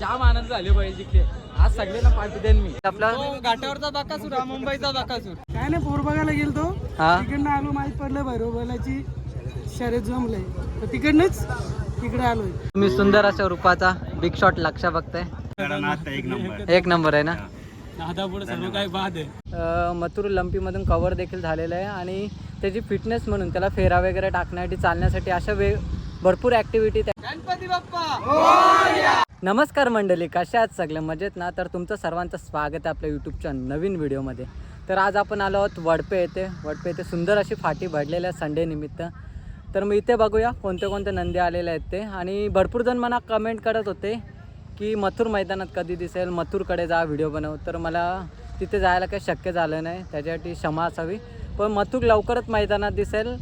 जाम आनंद झाले बैल जिंकले आज सगळ्यांना पार्टी देईन मी. आपला? घाटावरचा बाकासूर हा मुंबईचा बाकासूर. काय नाही पोर बघायला गेलतो. हा? तिकडनं आलो माहीत पडलं भैरव बैलाची शर्यत जमलंय तर तिकडनंच तिकडे आलोय. तुम्ही सुंदर अशा रूपाचा बिग शॉट लक्ष बघताय? एक नंबर आहे ना? सर्व काही बाद आहे. मथुर लंपीमधून कव्हर देखील झालेलं आहे आणि त्याची फिटनेस म्हणून त्याला फेरा वगैरे टाकण्यासाठी चालण्यासाठी अशा वे भरपूर ॲक्टिव्हिटी गणपती बाप्पा! नमस्कार मंडळी कशा आहात सगळे? मजेत ना? तर तुमचं सर्वांचं स्वागत आहे आपल्या यूट्यूबच्या नवीन व्हिडिओमध्ये. तर आज आपण आलो आहोत वडपे येथे. वडपे येथे सुंदर अशी फाटी भरलेल्या संडे निमित्त. तर मग इथे बघूया कोणते कोणते नंदी आलेले आहेत ते. आणि भरपूर जण मला कमेंट करत होते की मथुर मैदानात कधी दिसेल मथुरकडे जा व्हिडिओ बनव. तर मला तिथे जायला काही शक्य झालं नाही त्याच्यासाठी क्षमा असावी. पण मथुर लवकरच मैदानात दिसेल.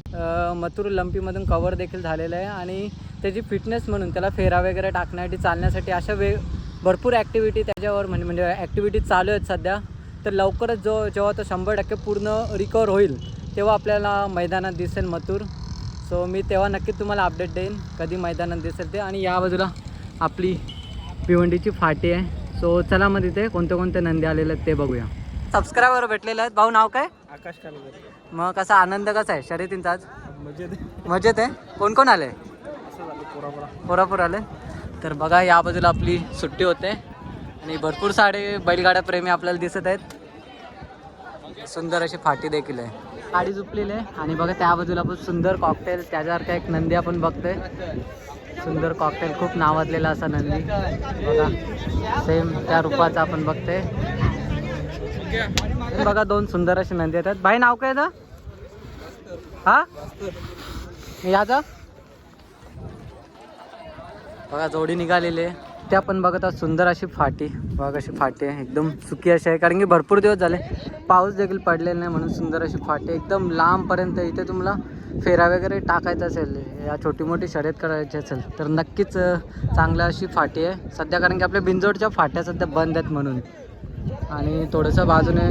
मथुर लंपीमधून कवर देखील झालेलं आहे. आणि त्याची फिटनेस म्हणून त्याला फेरा वगैरे टाकण्यासाठी चालण्यासाठी अशा वे भरपूर ॲक्टिव्हिटी त्याच्यावर म्हणजे म्हणजे ॲक्टिव्हिटी चालू आहेत सध्या. तर लवकरच जो जेव्हा तो शंभर टक्के पूर्ण रिकवर होईल तेव्हा आपल्याला मैदानात दिसेल मथुर. सो मी तेव्हा नक्कीच तुम्हाला अपडेट देईन कधी मैदानात दिसेल ते. आणि या बाजूला आपली भिवंडीची फाटी आहे. सो चला मग तिथे कोणते कोणते नंदी आलेले आहेत ते बघूया. सबस्क्रायबर भेटलेले आहेत. भाऊ नाव काय? आकाश मग कसा आनंद कसा आहे? शर्यतींचा आज? मजेत मजेत आहे? कोण कोण आले पोरापूर आले तर बघा या बाजूला आपली सुट्टी होते. आणि भरपूर सारे बैलगाड्या प्रेमी आपल्याला दिसत आहेत. सुंदर अशी फाटी देखील आहे. गाडी झुपलेली आहे. आणि बघा त्या बाजूला पण सुंदर कॉकटेल त्याच्यासारखा एक नंदी आपण बघतोय. सुंदर कॉकटेल खूप नावाजलेला असा नंदी. बघा सेम त्या रूपाचा आपण बघतोय. बघा दोन सुंदर असे नंदी येतात. बाई नाव काय याचं हा? याचं? बघा जोडी निघालेली आहे. त्या पण बघत आहात सुंदर अशी फाटी. बघा अशी फाटी आहे एकदम सुकी अशी आहे कारण की भरपूर दिवस झाले पाऊस देखील पडलेला नाही म्हणून सुंदर अशी फाटी एकदम लांबपर्यंत इथे तुम्हाला फेरा वगैरे टाकायचा असेल या छोटी मोठी शर्यत करायची असेल तर नक्कीच अं, चांगलं अशी फाटी आहे. सध्या कारण की आपल्या बिंजोडच्या फाट्या सध्या बंद आहेत म्हणून. आणि थोडंसं बाजूने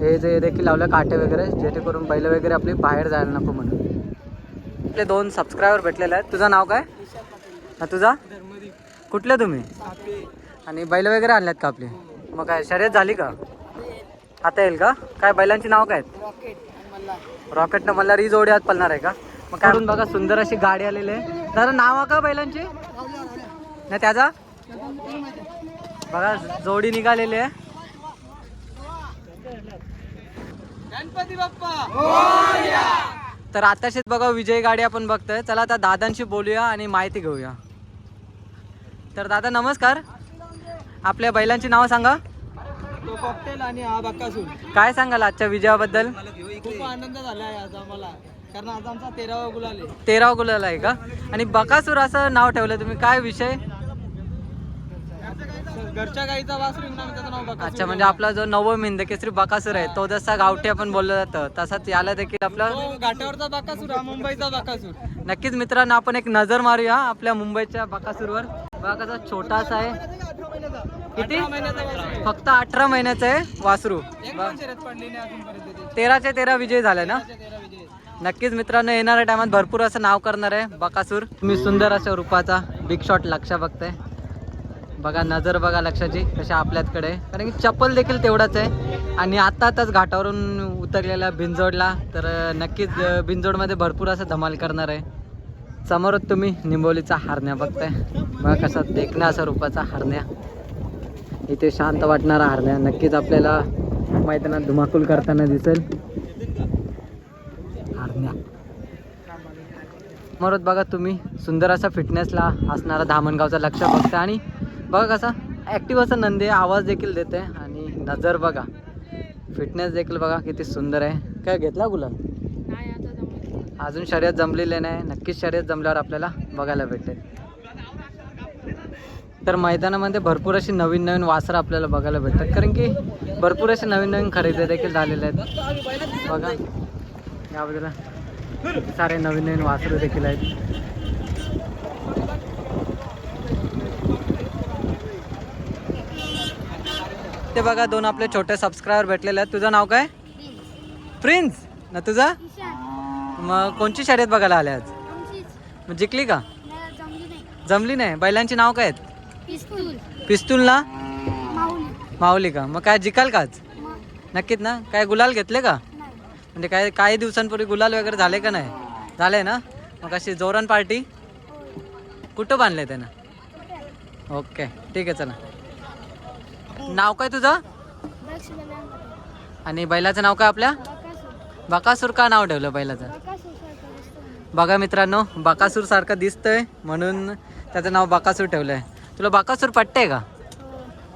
हे जे देखील लावलं काटे वगैरे जेणेकरून बैल वगैरे आपली बाहेर जायला नको म्हणून. आपले दोन सबस्क्रायबर भेटलेले आहेत. तुझं नाव काय? हा तुझा? कुठले तुम्ही? आणि बैल वगैरे आणल्यात का आपली? मग काय शर्यत झाली का? आता येईल का? काय बैलांची नाव काय आहेत? रॉकेटनं मला री जोडी आत पळणार आहे का? मग काय बघा सुंदर अशी गाडी आलेली आहे. दादा नाव का बैलांची? नाही त्याचा? बघा जोडी निघालेली आहे. गणपती बाप्पा. तर आताशीच बघा विजय गाडी आपण बघतोय. चला आता दादांशी बोलूया आणि माहिती घेऊया. तर दादा नमस्कार. आपल्या बैलांची नावं सांगा. तो कॉकटेल आणि हा काय सांगाल आजच्या विजयाबद्दल? खूप आनंद झाला आहे आज आम्हाला. कारण आज आमचा तेरावा गुलाल आहे. तेराव गुलाल आहे का? आणि बकासूर असं नाव ठेवलं तुम्ही. काय विषय? घरच्या गाईचा वासरू नाव अच्छा म्हणजे आपला जो नवम हिंद केसरी बकासूर आहे तो जसा गावठी आपण बोललं जातं तसाच याला देखील आपला घाटावरचा बाकासूर मुंबईचा बाकासूर नक्कीच मित्रांनो आपण एक नजर मारूया आपल्या मुंबईच्या बकासूरवर बघा कसा छोटासा आहे. किती. फक्त अठरा महिन्याचं आहे वासरू. तेराचे तेरा विजय झाले ना? नक्कीच मित्रांनो येणाऱ्या टायमात भरपूर असं नाव करणार आहे बकासूर. मी सुंदर अशा रूपाचा बिग शॉट लक्ष बघताय. बघा नजर बघा लक्षाची कशा आपल्याकडे. कारण की चप्पल देखील तेवढाच आहे. आणि आता आताच घाटावरून उतरलेला बिंजोडला तर नक्कीच अं, बिंजोडमध्ये भरपूर असं धमाल करणार आहे. समोरच तुम्ही निंबोलीचा हारण्या बघताय. बघा कसा देखण्या असा रूपाचा हरण्या. इथे शांत वाटणारा हरण्या. नक्कीच आपल्याला मैदानात धुमाकूल करताना दिसेल. हारण्या. समोरच बघा तुम्ही सुंदर असा फिटनेसला असणारा धामणगावचा लक्ष बघता आणि बघा कसा ॲक्टिव्ह असा नंदी आवाज देखील देते आणि नजर बघा. फिटनेस देखील बघा किती सुंदर आहे. काय घेतला गुलाब अजून शर्यत जमलेले नाही. नक्कीच शर्यत जमल्यावर आपल्याला बघायला भेटेल. तर मैदानामध्ये भरपूर अशी नवीन नवीन वासरं आपल्याला बघायला भेटतात. कारण की भरपूर असे नवीन नवीन खरेदी देखील झालेले आहेत. बघा. या बाजूला किती सारे नवीन नवीन वासरं देखील आहेत. ते बघा दोन आपले छोटे सबस्क्रायबर भेटलेले आहेत. तुझं नाव काय? प्रिन्स ना तुझा? मग कोणची शर्यत बघायला आले आज? मग जिंकली का? जमली नाही. बैलांची नाव काय आहेत? पिस्तूल. पिस्तूल ना? माऊली. का? मग काय जिकाल काच मग. नक्कीच ना? काय गुलाल घेतले का? नाही. म्हणजे काय काही दिवसांपूर्वी गुलाल वगैरे झाले का नाही? झाले ना? मग अशी जोरान पार्टी? कुठं बांधले त्यानं? ओके. ठीक आहे चला. नाव काय तुझं? आणि बैलाचं नाव काय आपल्या? बकासूर. का नाव ठेवलं बैलाचं? बघा मित्रांनो बकासूर सारखं दिसतंय म्हणून त्याचं नाव बकासूर ठेवलंय. तुला बकासूर पट्टे का?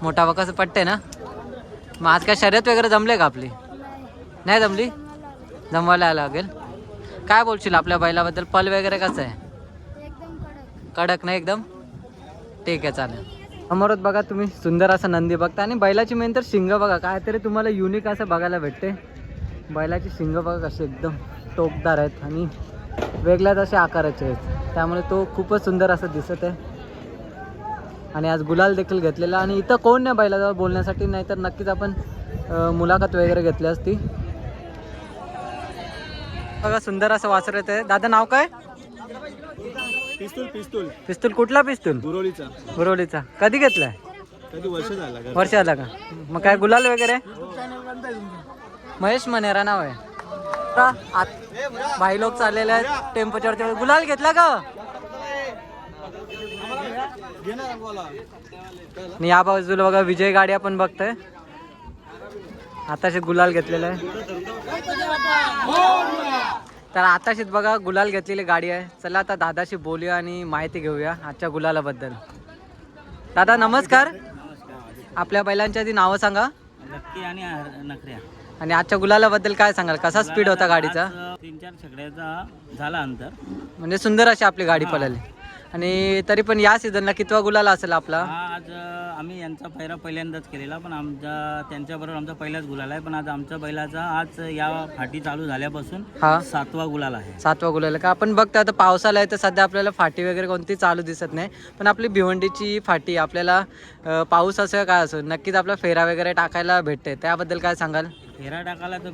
मोठा बकासूर पट्टे ना? मग आज काय शर्यत वगैरे जमले का आपली? नाही जमली. जमवायला लागेल काय बोलशील आपल्या बैलाबद्दल? पल वगैरे कसं आहे? कडक. नाही एकदम? ठीक आहे चालेल. समोरच बघा तुम्ही सुंदर असं नंदी बघता. आणि बैलाची मेन तर शिंग बघा. काहीतरी तुम्हाला युनिक असं बघायला भेटते बैलाची शिंग बघा कशी एकदम टोकदार आहेत. आणि वेगळ्याच अशा आकाराचे आहेत. त्यामुळे तो खूपच सुंदर असं दिसत आहे. आणि आज गुलाल देखील घेतलेला आणि इथं कोण नाही बैलाजवळ बोलण्यासाठी नाही तर नक्कीच आपण मुलाखत वगैरे घेतली असती. बघा सुंदर असं वासर येत आहे दादा नाव काय? पिस्तूल पिस्तूल. पिस्तूल कुठला पिस्तूल? गुरोलीचा. बुरवलीचा कधी घेतलाय? कधी वर्ष झाला का वर्ष आला का? मग काय गुलाल वगैरे? महेश मनेरा नाव आहे. का? आत- भाई लोक चाललेले आहेत. टेम्पोच्या गुलाल घेतला का? आणि या बाजूला बघा विजय गाडी आपण बघतोय. आताशी गुलाल घेतलेला आहे. तर आताशीच बघा गुलाल घेतलेली गाडी आहे. चला आता दादाशी बोलूया आणि माहिती घेऊया आजच्या गुलालाबद्दल. दादा नमस्कार. आपल्या बैलांच्या आधी नावं सांगा. नक्की आणि नखऱ्या. आणि आजच्या गुलालाबद्दल काय सांगाल? कसा स्पीड होता गाडीचा? तीन चार छकड्याचा झाला अंतर. म्हणजे सुंदर अशी आपली गाडी पळाली. आणि तरी पण या सीझनला कितवा गुलाल असेल आपला? आज आम्ही यांचा पैरा पहिल्यांदाच केलेला पण आमचा त्यांच्याबरोबर आमचा पहिलाच गुलाल आहे. पण आज आमच्या बैलाचा आज या फाटी चालू झाल्यापासून हा. सातवा गुलाल आहे. सातवा गुलाल का? आपण बघतो आता पावसाला आहे तर सध्या आपल्याला फाटी वगैरे कोणती चालू दिसत नाही. पण आपली भिवंडीची फाटी आपल्याला अं, पाऊस असो काय असो नक्कीच आपला फेरा वगैरे टाकायला भेटते त्याबद्दल काय सांगाल? फेरा टाकायला तर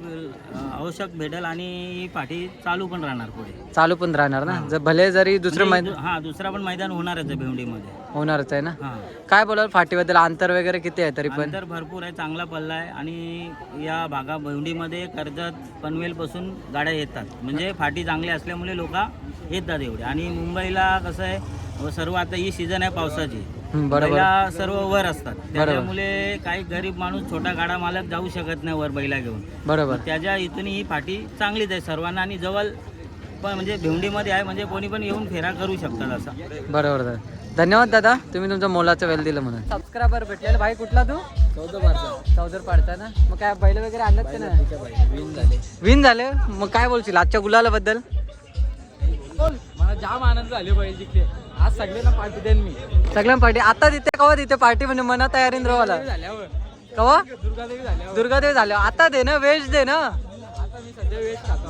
आवश्यक भेटेल आणि ही फाटी चालू पण राहणार पुढे. चालू पण राहणार ना? जर भले जरी दुसरं म्हणजे मैदान दु- हा दुसरा पण मैदान होणारच आहे भिवंडीमध्ये. होणारच आहे ना? हा. काय बोलाल फाटीबद्दल? अंतर वगैरे किती आहे तरी पण? अंतर भरपूर आहे चांगला पल्ला आहे आणि या भागा भिवंडीमध्ये कर्जत पनवेलपासून गाड्या येतात. म्हणजे फाटी चांगली असल्यामुळे लोक येतात एवढे. आणि मुंबईला कसं आहे सर्व आता ही सीझन आहे पावसाची. बरोबर. बैला सर्व वर असतात. त्याच्यामुळे काही गरीब माणूस छोटा गाडा मालक जाऊ शकत नाही वर बैला घेऊन. बरोबर. त्याच्या इथून ही फाटी चांगलीच आहे. सर्वांना आणि जवळ पण म्हणजे भिवंडीमध्ये आहे म्हणजे कोणी पण येऊन फेरा करू शकतात असा. बरोबर दादा धन्यवाद दादा. तुम्ही तुमचा मोलाचा वेळ दिला म्हणून. सबस्क्रायबर भेटलेला. भाई कुठला तू? चौदा चौदर पाडचा ना? मग काय बैल वगैरे आणत का नाही? विन झाले. विन झाले? मग काय बोलशील? आजच्या गुलाला बद्दल मला जाम आनंद झाले बैल जिंकले. आज सगळ्यांना पार्टी देईन मी. सगळ्या पार्टी. आता तिथे कवा तिथे पार्टी म्हणजे मना तयारीन रोवाला झाल्यावर. कवा? दुर्गादेवी झाल्यावर. दुर्गादेव झाले आता दे ना वेज दे ना. आता मी सध्या खातो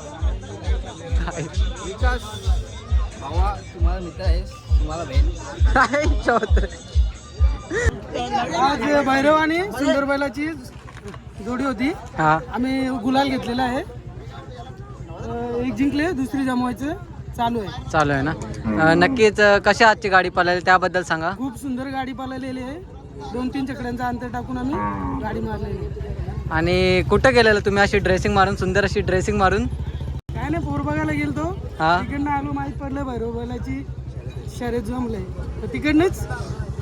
काय? विकास भावा तुम्हाला मित्र आहे तुम्हाला बहीण. काय चौतर आज भैरव आणि सुंदर बैलाची जोडी होती. हा. आम्ही गुलाल घेतलेला आहे. एक जिंकले दुसरी जमवायचं. चालू आहे. चालू आहे ना? अं, नक्कीच अं, कशी आजची गाडी पळाली त्याबद्दल सांगा. खूप सुंदर गाडी पळालेली आहे. दोन तीन चकड्यांचा अंतर टाकून आम्ही गाडी मारलेली आहे. आणि कुठं गेलेलं तुम्ही अशी ड्रेसिंग मारून सुंदर अशी ड्रेसिंग मारून? काय नाही पोर बघायला गेलो तो हा? तिकडनं आलो माहीत पडलं भैरव बैलाची शर्यत जमलंय. तर तिकडनंच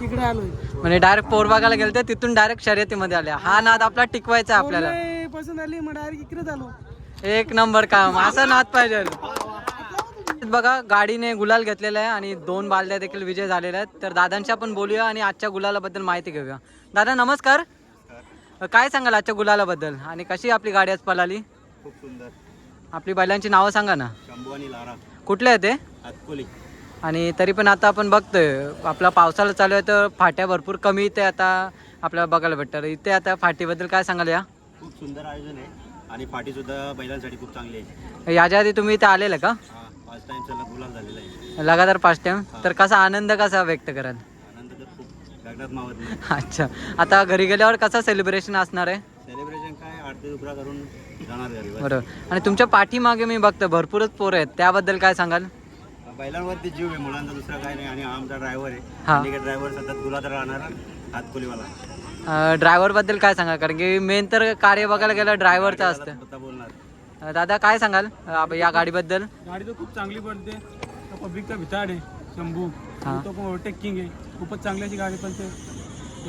तिकडे आलोय. म्हणजे डायरेक्ट पोरबागाला गेले ते तिथून डायरेक्ट शर्यतीमध्ये आले. हा नाद आपला टिकवायचा आहे आपल्याला. पोरलंय पसंत आली मग डायरेक्ट इकडेच आलो. एक नंबर काम असा नाद पाहिजे. बघा गाडीने गुलाल घेतलेला आहे आणि दोन बालद्या देखील विजय झालेल्या आहेत. तर दादांशी आपण बोलूया आणि आजच्या गुलालाबद्दल माहिती घेऊया. दादा नमस्कार. काय सांगाल आजच्या गुलालाबद्दल? आणि कशी आपली गाडी आज पळाली खूप सुंदर. आपली बैलांची नावं सांगा ना. शंभू आणि लारा. कुठले आहे ते? हातकोली. आणि तरी पण आता आपण बघतोय आपला पावसाळा चालू आहे तर फाट्या भरपूर कमी इथे आता आपल्याला बघायला भेटतात. इथे आता फाटीबद्दल काय सांगाल या? खूप सुंदर आयोजन आहे आणि पाठी सुद्धा बैलांसाठी खूप चांगली आहे. याच्या आधी तुम्ही इथे आलेलं का? पाच टाइम चला गुलाल झालेला आहे. लगातार पाच टाइम तर कसा आनंद कसा व्यक्त कराल? आनंद तर खूप. गगनात मावत नाही. अच्छा. आता घरी गेल्यावर कसा सेलिब्रेशन असणार आहे? सेलिब्रेशन काय? आरती उपरा करून जाणार घरी बस. बरोबर. आणि तुमच्या पाठीमागे मी बघतो भरपूरच पोरं आहेत. त्याबद्दल काय सांगाल? बैलांवरती जीव आहे मुलांचा दुसरा काय नाही. आणि हा आमचा ड्रायव्हर हा. आहे ड्रायव्हर सतत गुलात राहणारा हातकोलीवाला ड्रायव्हरबद्दल काय सांगा कारण की मेन तर कार्य बघायला गेलं ड्रायव्हरचं असतं. दादा काय सांगाल आप- या गाडीबद्दल? गाडी तर खूप चांगली पडते. पब्लिकचा भिताड आहे शंभू. हा. तो पण ओव्हरटेकिंग आहे. खूपच चांगली अशी गाडी पण ते.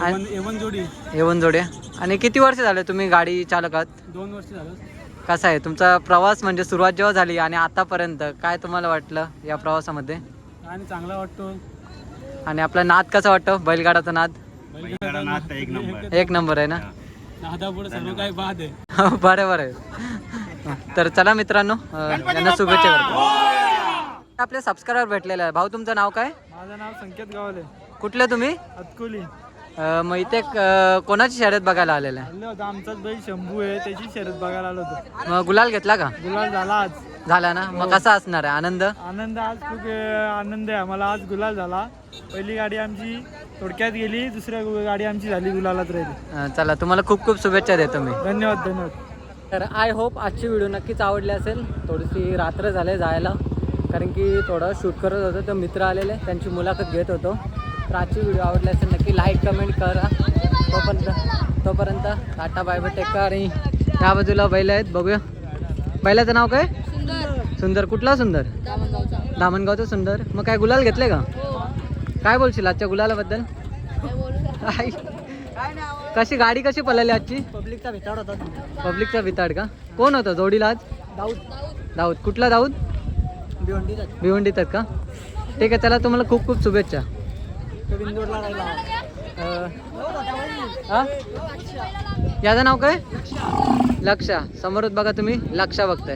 आणि- एवन एवन जोडी आहे. येऊन जोडे आणि किती वर्ष झाले तुम्ही गाडी चालकात? दोन वर्ष झालं. कसा आहे? तुमचा प्रवास म्हणजे सुरुवात जेव्हा झाली आणि आतापर्यंत काय तुम्हाला वाटलं या प्रवासामध्ये? आणि चांगला वाटतो. आणि आपला नाद कसा वाटतो? बैलगाडाचा नाद? बैलगाडा नाद तर एक नंबर. एक नंबर आहे ना? नादा पुढे सर्व काही बाद आहे. बरोबर आहे. तर चला मित्रांनो यांना शुभेच्छा करतो. आपले सबस्क्रायबर भेटलेले आहे. भाऊ तुमचं नाव काय? माझं नाव संकेत गावले. कुठले तुम्ही? अतकुली. मग इथे कोणाची शर्यत बघायला आलेलं आहे? आमचाच बैल शंभू आहे त्याची शर्यत बघायला आलो होतो. मग गुलाल घेतला का? गुलाल झाला आज. झाला ना? मग कसा असणार आहे? आनंद? आनंद आज खूप आनंद आहे. आम्हाला आज गुलाल झाला. पहिली गाडी आमची थोडक्यात गेली दुसऱ्या गाडी आमची झाली गुलालात राहिली. चला तुम्हाला खूप खूप शुभेच्छा देतो मी. धन्यवाद धन्यवाद. तर आय होप आजची व्हिडिओ नक्कीच आवडली असेल. थोडीशी रात्र झाले जायला. कारण की थोडं शूट करत होतो तर मित्र आलेले त्यांची मुलाखत घेत होतो. तर आजची व्हिडिओ आवडली असेल नक्की लाईक कमेंट करा. तोपर्यंत तोपर्यंत टाटा बाय बाय टेक करा आणि त्या बाजूला बैल आहेत बघूया. बैलाचं नाव काय? सुंदर. कुठला सुंदर? दामणगावचं सुंदर. मग काय गुलाल घेतले का? काय बोलशील आजच्या गुलालाबद्दल? आई. कशी गाडी कशी पळाली आजची? पब्लिकचा भिताड होता. पब्लिकचा भिताड का? कोण होतं? जोडीला आज? दाऊद. दाऊद. कुठला दाऊद? भिवंडीचा भिवंडीत आहेत का? ठीक आहे चला तुम्हाला खूप खूप शुभेच्छा? याचं नाव काय? लक्षा. समोरच बघा तुम्ही लक्षा बघताय.